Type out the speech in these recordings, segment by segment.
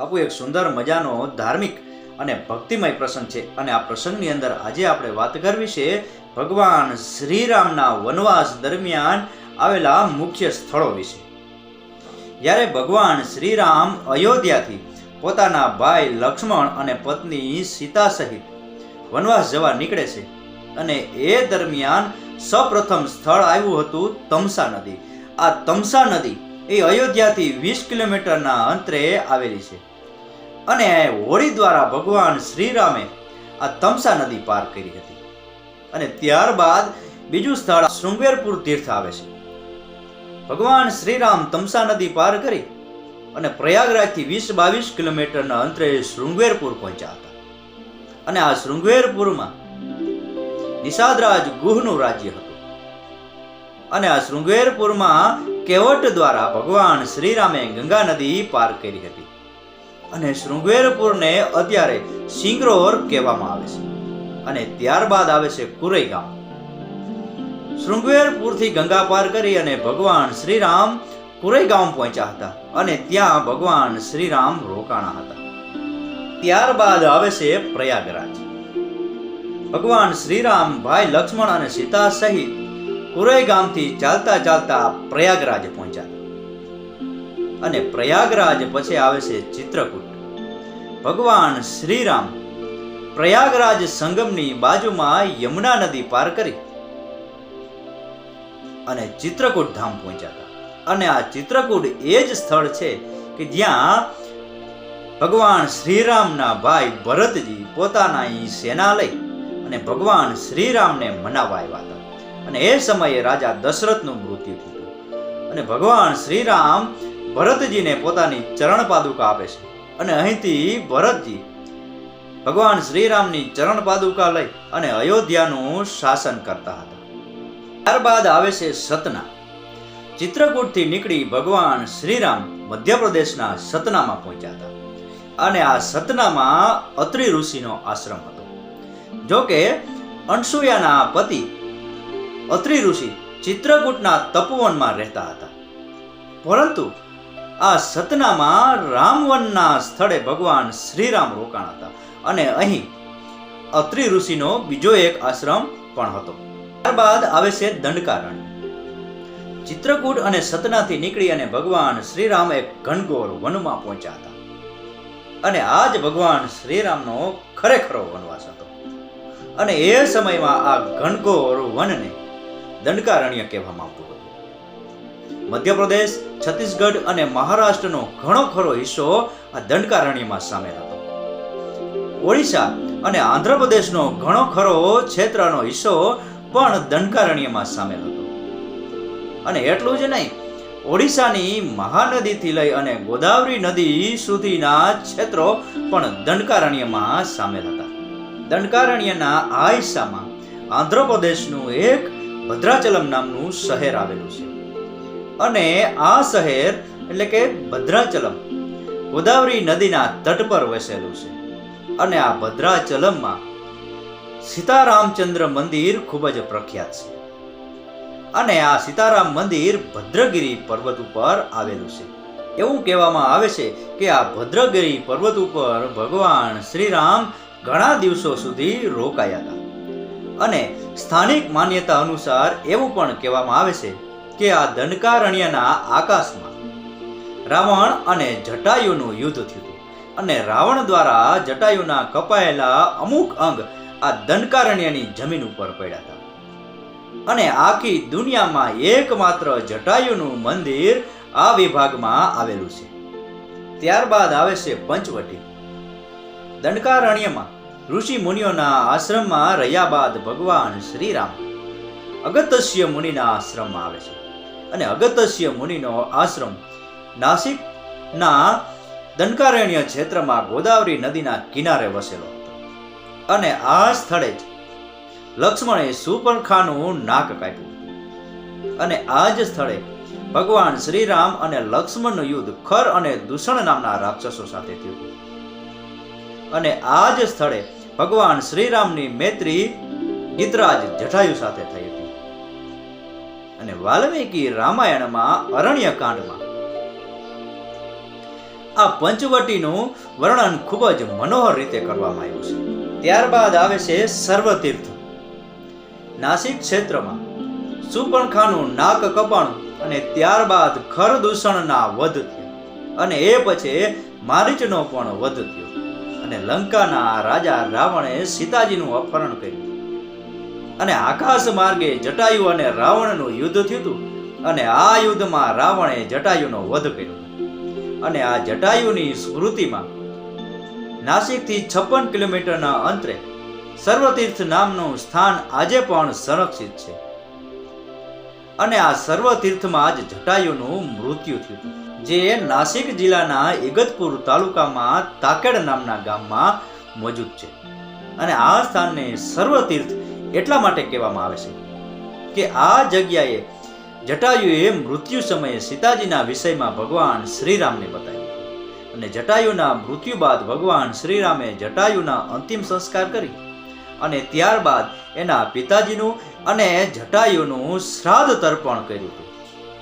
બાપુ, એક સુંદર મજાનો ધાર્મિક અને ભક્તિમય પ્રસંગ છે. અને આ પ્રસંગની અંદર આજે આપણે વાત કરવી છે ભગવાન શ્રીરામના વનવાસ દરમિયાન આવેલા મુખ્ય સ્થળો વિશે. જ્યારે ભગવાન શ્રીરામ અયોધ્યાથી પોતાના ભાઈ લક્ષ્મણ અને પત્ની સીતા સહિત વનવાસ જવા નીકળે છે અને એ દરમિયાન સૌપ્રથમ સ્થળ આવ્યું હતું તમસા નદી. આ તમસા નદી એ અયોધ્યાથી વીસ કિલોમીટરના અંતરે આવેલી છે. અને હોળી દ્વારા ભગવાન શ્રીરામે આ તમસા નદી પાર કરી હતી. અને ત્યારબાદ બીજું સ્થળ શૃંગેરપુર તીર્થ આવે છે. ભગવાન શ્રીરામ તમસા નદી પાર કરી અને પ્રયાગરાજથી વીસ બાવીસ કિલોમીટરના અંતરે શૃંગેરપુર પહોંચ્યા હતા. અને આ શૃંગેરપુરમાં નિષાદરાજ ગુહનું રાજ્ય હતું. અને આ શૃંગેરપુરમાં કેવટ દ્વારા ભગવાન શ્રીરામે ગંગા નદી પાર કરી હતી. અને શૃંગેરપુરને અત્યારે સિંગ્રોર કહેવામાં આવે છે. અને ત્યારબાદ આવે છે કુરઈ ગામ શૃંગેરપુરથી ગંગા પાર કરી અને ભગવાન શ્રીરામ કુરઈ ગામ પહોંચ્યા હતા અને ત્યાં ભગવાન શ્રીરામ રોકાણા હતા. ત્યારબાદ આવે છે પ્રયાગરાજ. ભગવાન શ્રીરામ, ભાઈ લક્ષ્મણ અને સીતા સહિત કુરઈ ગામથી ચાલતા ચાલતા પ્રયાગરાજ પહોંચ્યા અને પ્રયાગરાજ પછી આવે છે ચિત્રકૂટ. ભગવાન શ્રીરામ પ્રયાગરાજ સંગમની બાજુમાં યમુના નદી પાર કરી અને ચિત્રકૂટ ધામ પહોંચ્યા હતા. અને આ ચિત્રકૂટ એ જ સ્થળ છે કે જ્યાં ભગવાન શ્રીરામના ભાઈ ભરતજી પોતાના અહીં સેના લઈ અને ભગવાન શ્રીરામને મનાવા આવ્યા હતા. અને એ સમયે રાજા દશરથનું મૃત્યુ થયું અને ભગવાન શ્રીરામ ભરતજીને પોતાની ચરણ પાદુકા આપે છે અને અહીંથી ભરતજી ભગવાન શ્રીરામની ચરણ પાદુકા લઈ અને અયોધ્યાનું શાસન કરતા હતા. ત્યારબાદ આવે છે સતના. ચિત્રકૂટથી નીકળી ભગવાન શ્રીરામ મધ્યપ્રદેશના સતનામાં પહોંચ્યા હતા અને આ સતનામાં અત્રિ ઋષિનો આશ્રમ હતો. જોકે અનસુયાના પતિ અત્રિ ઋષિ ચિત્રકૂટના તપવનમાં રહેતા હતા. પરંતુ આ સતનામાં રામવનના સ્થળે ભગવાન શ્રીરામ રોકાણ હતા. અને અહીં અત્રિ ઋષિનો બીજો એક આશ્રમ પણ હતો. ત્યારબાદ આવે છે દંડકારણ્ય ચિત્રકૂટ અને સતનાથી નીકળી અને ભગવાન શ્રીરામ એક ઘનઘોર વનમાં પહોંચ્યા હતા. અને આ જ ભગવાન શ્રીરામનો ખરેખરો વનવાસ હતો. અને એ સમયમાં આ ઘનઘોર વનને દંડકારણ્ય કહેવામાં આવતું હતું. મધ્યપ્રદેશ, છત્તીસગઢ અને મહારાષ્ટ્રનો ઘણો ખરો હિસ્સો આ દંડકારણ્યમાં સામેલ હતો. ઓડિશા અને આંધ્રપ્રદેશનો ઘણો ખરો ક્ષેત્રનો હિસ્સો પણ દંડકારણ્યમાં સામેલ હતો. અને એટલું જ નહીં, ઓડિશાની મહાનદીથી લઈ અને ગોદાવરી નદી સુધીના ક્ષેત્રો પણ દંડકારણ્યમાં સામેલ હતા. દંડકારણ્યના આ હિસ્સામાં આંધ્રપ્રદેશનું એક ભદ્રાચલમ નામનું શહેર આવેલું છે. અને આ શહેર એટલે કે ભદ્રાચલમ, ગોદાવરી નદીના તટ પર વસેલું છે. અને આ ભદ્રાચલમમાં સીતારામચંદ્ર મંદિર ખૂબ જ પ્રખ્યાત છે. અને આ સીતારામ મંદિર ભદ્રગીરી પર્વત ઉપર આવેલું છે. એવું કહેવામાં આવે છે કે આ ભદ્રગીરી પર્વત ઉપર ભગવાન શ્રીરામ ઘણા દિવસો સુધી રોકાયા હતા. અને સ્થાનિક માન્યતા અનુસાર એવું પણ કહેવામાં આવે છે કે આ દંડકારણ્યના આકાશમાં. રાવણ અને જટાયુનું યુદ્ધ થયું અને રાવણ દ્વારા જટાયુના કપાયેલા અમુક અંગ આ દંડકારણ્યની જમીન ઉપર પડ્યા હતા. અને આખી દુનિયામાં એકમાત્ર જટાયુનું મંદિર આ વિભાગમાં આવેલું છે. ત્યારબાદ આવે છે પંચવટી. દંડકારણ્યમાં ઋષિ મુનિઓના આશ્રમમાં રહ્યા બાદ ભગવાન શ્રીરામ અગત્યસ્ય મુનિના આશ્રમમાં આવે છે. અને અગત્યસ્ય મુનિનો આશ્રમ. નાસિકના દંડકારણ્ય ક્ષેત્રમાં ગોદાવરી નદીના કિનારે વસેલો હતો. અને આ સ્થળે જ લક્ષ્મણે સુપરખાનું નાક કાપ્યું અને આ જ સ્થળે ભગવાન શ્રીરામ અને લક્ષ્મણનું યુદ્ધ ખર અને દૂષણ નામના રાક્ષસો સાથે થયું અને આ જ સ્થળે ભગવાન શ્રીરામની મૈત્રી ગીતરાજ જટાયુ સાથે હતી. અને વાલ્મીકી રામાયણમાં અરણ્ય કાંડમાં આ પંચવટીનું વર્ણન ખૂબ જ મનોહર રીતે કરવામાં આવ્યું છે. ત્યારબાદ આવે છે સર્વતીર્થ. નાસિક ક્ષેત્રમાં સુપર્ણખાનું નાક કપાણું અને ત્યારબાદ ખર દૂષણના વધ થયો. અને એ પછી મારીચનો પણ વધ થયો. અને લંકાના રાજા રાવણે સીતાજીનું અપહરણ કર્યું. અને આકાશ માર્ગે જટાયુ અને રાવણનું યુદ્ધ થયું હતું. અને આ યુદ્ધમાં રાવણે જટાયુનો વધ કર્યો. અને આ જટાયુની સ્મૃતિમાં નાસિકથી છપ્પન કિલોમીટરના અંતરે સર્વતીર્થ નામનું સ્થાન આજે પણ સંરક્ષિત છે. અને આ સર્વતીર્થમાં જ જટાયુનું મૃત્યુ થયું જે નાસિક જિલ્લાના ઇગતપુર તાલુકામાં તાકેડ નામના ગામમાં મોજૂદ છે. અને આ સ્થાનને સર્વતીર્થ એટલા માટે કહેવામાં આવે છે કે આ જગ્યાએ જટાયુએ મૃત્યુ સમયે સીતાજીના વિષયમાં ભગવાન શ્રીરામને બતાવ્યું અને જટાયુના મૃત્યુ બાદ ભગવાન શ્રીરામે જટાયુના અંતિમ સંસ્કાર કરી અને ત્યારબાદ એના પિતાજીનું અને જટાયુનું શ્રાદ્ધ તર્પણ કર્યું હતું.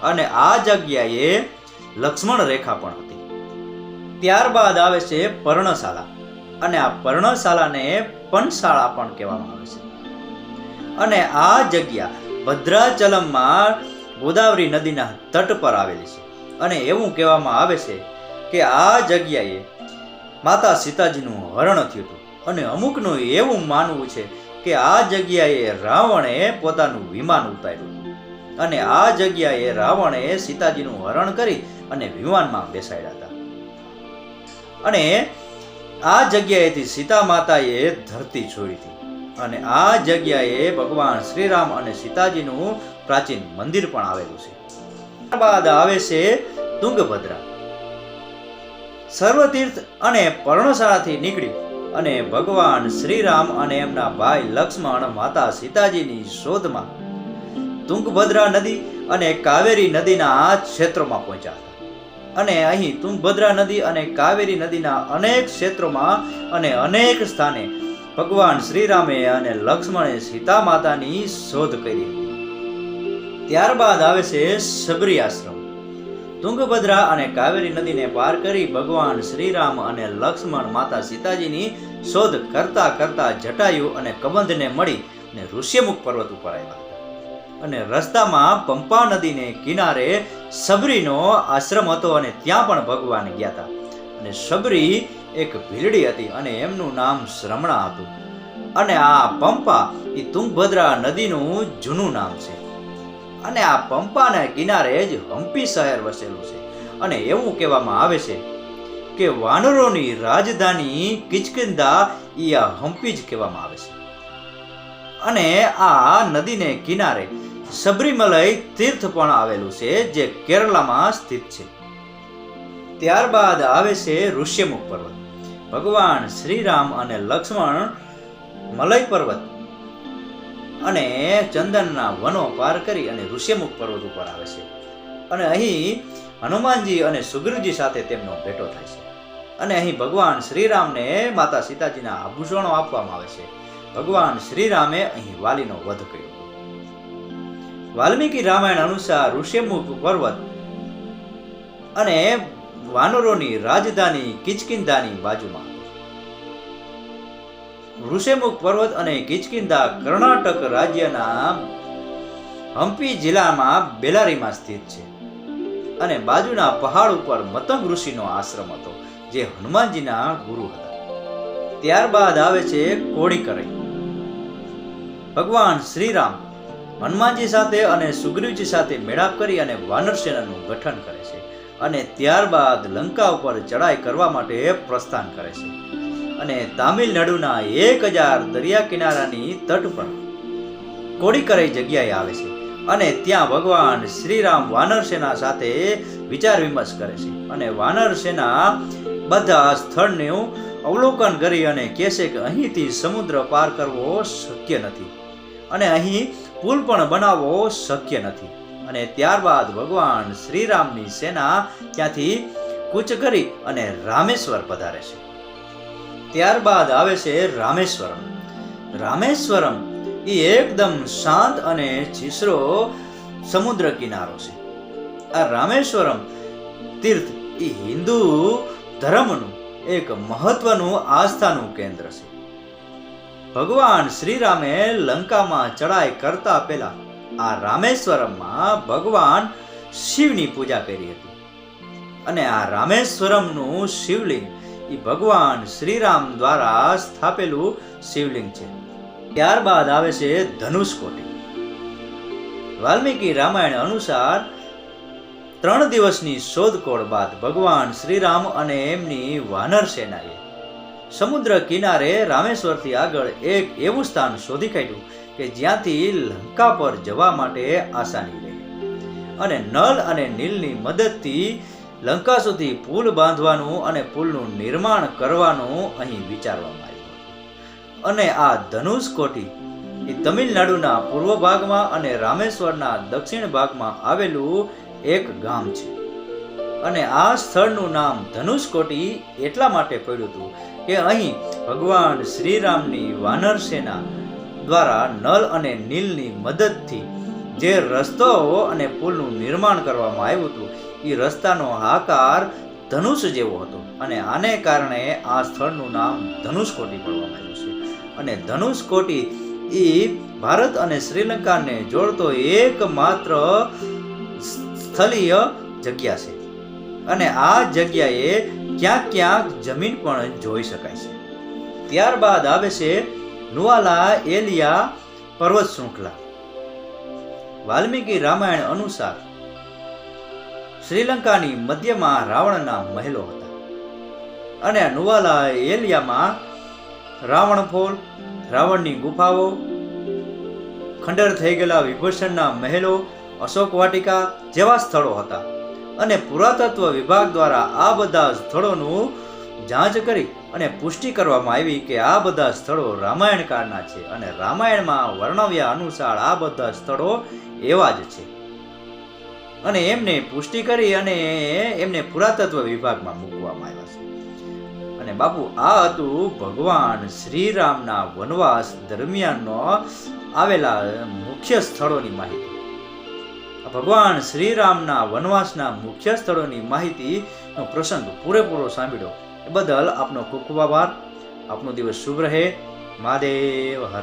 અને આ જગ્યાએ લક્ષ્મણ રેખા પણ હતી. ત્યારબાદ આવે છે પર્ણશાલા અને આ પર્ણશાલાને પનશાળા પણ કહેવામાં આવે છે. અને આ જગ્યા ભદ્રાચલમમાં ગોદાવરી નદીના તટ પર આવેલી છે. અને એવું કહેવામાં આવે છે કે આ જગ્યાએ માતા સીતાજીનું હરણ થયું હતું. અને અમુકનું એવું માનવું છે કે આ જગ્યાએ રાવણે પોતાનું વિમાન ઉતાર્યું. અને આ જગ્યાએ રાવણે સીતાજીનું હરણ કરી અને વિમાનમાં બેસાડ્યા હતા. અને આ જગ્યાએથી સીતા માતાએ ધરતી છોડી હતી. અને આ જગ્યાએ ભગવાન શ્રીરામ અને સીતાજીનું પ્રાચીન મંદિર પણ આવેલું છે. ત્યારબાદ આવે છે તુંગભદ્રા. સર્વતીર્થ અને પર્ણશાળાથી નીકળ્યું અને ભગવાન શ્રીરામ અને એમના ભાઈ લક્ષ્મણ માતા સીતાજીની શોધમાં તુંગભદ્રા નદી અને કાવેરી નદીના ક્ષેત્રોમાં પહોંચ્યા હતા. અને અહીં તુંગભદ્રા નદી અને કાવેરી નદીના અનેક ક્ષેત્રોમાં અને અનેક સ્થાને ભગવાન શ્રીરામે અને લક્ષ્મણે સીતા માતાની શોધ કરી ત્યારબાદ આવે છે સબરી આશ્રમ તુંગભદ્રા અને કાવેરી નદીને પાર કરી ભગવાન શ્રીરામ અને લક્ષ્મણ માતા સીતાજીની શોધ કરતા કરતા જટાયુ અને કબંધને મળી ને ઋષ્યમુખ પર્વત ઉપર આવ્યા. અને રસ્તામાં પંપા નદીને કિનારે સબરીનો આશ્રમ હતો અને ત્યાં પણ ભગવાન ગયા હતા. અને સબરી એક ભીલડી હતી અને એમનું નામ શ્રમણા હતું. અને આ પંપા એ તુંગભદ્રા નદીનું જૂનું નામ છે. અને આ પંપાના કિનારે જ હમ્પી શહેર વસેલું છે. અને એવું કહેવામાં આવે છે કે વાનરોની રાજધાની કિચકિંદા ઈ આ હમ્પી જ કહેવામાં આવે છે. અને આ નદીને કિનારે સબરીમલય તીર્થ પણ આવેલું છે જે કેરળમાં સ્થિત છે. ત્યારબાદ આવે છે ઋષ્યમુખ પર્વત. ભગવાન શ્રીરામ અને લક્ષ્મણ મલય પર્વત અને ચંદનના વનો પાર કરી અને ઋષ્યમુખ પર્વત ઉપર આવે છે. અને અહીં હનુમાનજી અને સુગ્રીવજી સાથે તેમનો ભેટો થાય છે. અને અહીં ભગવાન શ્રીરામને માતા સીતાજીના આભૂષણો આપવામાં આવે છે. ભગવાન શ્રીરામે અહીં વાલીનો વધ કર્યો. વાલ્મીકી રામાયણ અનુસાર ઋષ્યમુખ પર્વત અને વાનરોની રાજધાની કિચકિંદાની બાજુમાં. ઋષેમુખ પર્વત અને કિચકિંદા કર્ણાટક રાજ્યના હમ્પી જિલ્લામાં બેલારીમાં સ્થિત છે અને બાજુના પહાડ ઉપર મતંગ ઋષિનો આશ્રમ હતો, જે હનુમાનજીના ગુરુ હતા. ત્યારબાદ આવે છે કોડીકરઈ. ભગવાન શ્રીરામ હનુમાનજી સાથે અને સુગ્રીવજી સાથે મેળાપ કરી અને વાનર સેનાનું ગઠન કરે છે. અને ત્યારબાદ લંકા ઉપર ચડાઈ કરવા માટે પ્રસ્થાન કરે છે. અને તામિલનાડુના એક હજાર દરિયા કિનારાની તટ પર કોડીકરાઈ જગ્યાએ આવે છે અને ત્યાં ભગવાન શ્રીરામ વાનર સેના સાથે વિચાર વિમર્શ કરે છે. અને વાનર સેના બધા સ્થળનું અવલોકન કરી અને કહે છે કે અહીંથી સમુદ્ર પાર કરવો શક્ય નથી અને અહીં પુલ પણ બનાવવો શક્ય નથી. અને ત્યારબાદ ભગવાન શ્રીરામની સેના ત્યાંથી કૂચ કરી અને રામેશ્વર પધારે છે. ત્યારબાદ આવે છે રામેશ્વરમ. રામેશ્વરમ એ એકદમ શાંત અને છીસરો સમુદ્ર કિનારો છે. આ રામેશ્વરમ તીર્થ એ હિન્દુ ધર્મનું એક મહત્વનું આસ્થાનું કેન્દ્ર છે. ભગવાન શ્રીરામે લંકામાં ચડાઈ કરતા પહેલા આ રામેશ્વરમમાં ભગવાન શિવની પૂજા કરી હતી. અને આ રામેશ્વરમનું શિવલિંગ એ ભગવાન શ્રીરામ દ્વારા સ્થાપેલું શિવલિંગ છે. ત્યારબાદ આવે છે ધનુષકોટી વાલ્મીકી રામાયણ અનુસાર ત્રણ દિવસની શોધખોળ બાદ ભગવાન શ્રીરામ અને એમની વાનર સેનાએ સમુદ્ર કિનારે રામેશ્વરથી આગળ એક એવું સ્થાન શોધી કાઢ્યું કે જ્યાંથી લંકા પર જવા માટે આસાની રહે. અને નલ અને નીલની મદદથી લંકા સુધી પુલ બાંધવાનું અને પુલનું નિર્માણ કરવાનું અહીં વિચારવામાં આવ્યું અને આ ધનુષકોટી એ તમિલનાડુના પૂર્વ ભાગમાં અને રામેશ્વરના દક્ષિણ ભાગમાં આવેલું એક ગામ છે. અને આ સ્થળનું નામ ધનુષકોટી એટલા માટે પડ્યું હતું કે અહીં ભગવાન શ્રીરામની વાનર સેના દ્વારા નલ અને નીલની મદદથી જે રસ્તો અને પુલનું નિર્માણ કરવામાં આવ્યું હતું એ રસ્તાનો આકાર ધનુષ જેવો હતો અને આને કારણે આ સ્થળનું નામ ધનુષકોટી પડવામાં આવ્યું છે. અને ધનુષકોટી એ ભારત અને શ્રીલંકાને જોડતો એકમાત્ર સ્થળીય જગ્યા છે. અને આ જગ્યાએ ક્યાંક ક્યાંક જમીન પણ જોઈ શકાય છે. ત્યારબાદ આવે છે નુવાલા, એલિયા, પર્વત શૃંખલા. વાલ્મીકી રામાયણ અનુસાર શ્રીલંકાની મધ્યમાં રાવણના મહેલો હતા અને નુવાલા, એલિયામાં રાવણ ફોલ રાવણની ગુફાઓ, ખંડર થઈ ગયેલા વિભૂષણના મહેલો, અશોક વાટિકા જેવા સ્થળો હતા અને પુરાતત્વ વિભાગ દ્વારા આ બધા સ્થળોનું જાંચ કરી અને પુષ્ટિ કરવામાં આવી કે આ બધા સ્થળો રામાયણકાળના છે અને રામાયણમાં વર્ણવ્યા અનુસાર આ બધા સ્થળો એવા જ છે. અને એમને પુષ્ટિ કરી અને એમને પુરાતત્વ વિભાગમાં મૂકવામાં આવ્યા છે. અને બાપુ, આ હતું ભગવાન શ્રીરામના વનવાસ દરમિયાનનો આવેલા મુખ્ય સ્થળોની માહિતી. ભગવાન શ્રીરામના વનવાસના મુખ્ય સ્થળોની માહિતીનો પ્રસંગ પૂરેપૂરો સાંભળ્યો. બદલ આપનો ખૂબ ખૂબ આભાર. આપનો દિવસ શુભ રહે. મહાદેવ હર